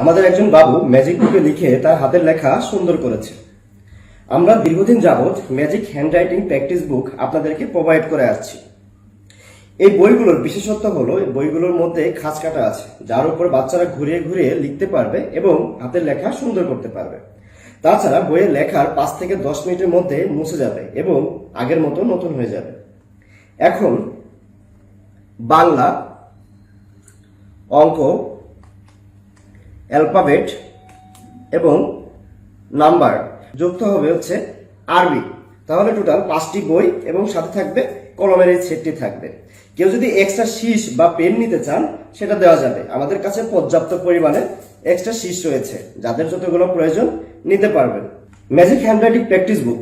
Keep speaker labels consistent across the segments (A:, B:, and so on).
A: আমাদের একজন বাবু ম্যাজিক বুকে লিখে তার হাতের লেখা সুন্দর করেছে। আমরা দীর্ঘদিন যাবৎ ম্যাজিক হ্যান্ডরাইটিং প্র্যাকটিস বুক আপনাদেরকে প্রোভাইড করে আসছি। এই বইগুলোর বিশেষত্ব হলো, এই বইগুলোর মধ্যে খাঁজ কাটা আছে, যার উপর বাচ্চারা ঘুরিয়ে ঘুরিয়ে লিখতে পারবে এবং হাতের লেখা সুন্দর করতে পারবে। তাছাড়া বইয়ের লেখার পাঁচ থেকে দশ মিনিটের মধ্যে মুছে যাবে এবং আগের মতো নতুন হয়ে যাবে। এখন বাংলা অঙ্ক অ্যালফাবেট এবং নাম্বার যুক্ত হবে হচ্ছে আরবি তাহলে টোটাল পাঁচটি বই এবং সাথে থাকবে, কলমের এই সেটটি থাকবে। কেউ যদি এক্সট্রা শীষ বা পেন নিতে চান, সেটা দেওয়া যাবে। আমাদের কাছে পর্যাপ্ত পরিমাণে এক্সট্রা শীষ রয়েছে, যাদের যতগুলো প্রয়োজন নিতে পারবেন। ম্যাজিক হ্যান্ডরাইটিং প্র্যাকটিস বুক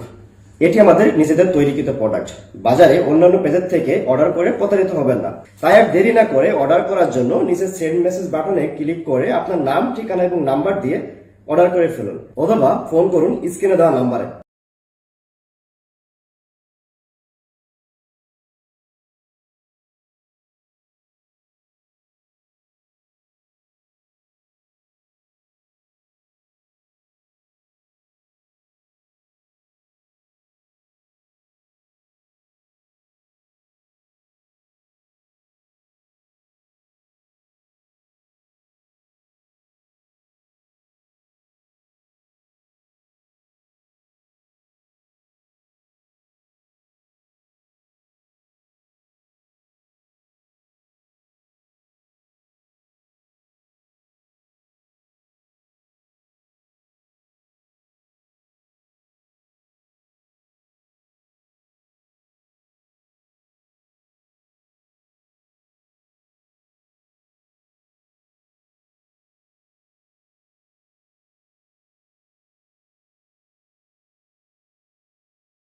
A: এটি আমাদের নিজেদের তৈরিকৃত প্রোডাক্ট বাজারে অন্যান্য পেজের থেকে অর্ডার করে প্রতারিত হবেন না। তাই আর দেরি না করে অর্ডার করার জন্য নিজের সেন্ড মেসেজ বাটনে ক্লিক করে আপনার নাম, ঠিকানা এবং নাম্বার দিয়ে অর্ডার করে ফেলুন। অথবা ফোন করুন স্ক্রিনে দেওয়া নাম্বারে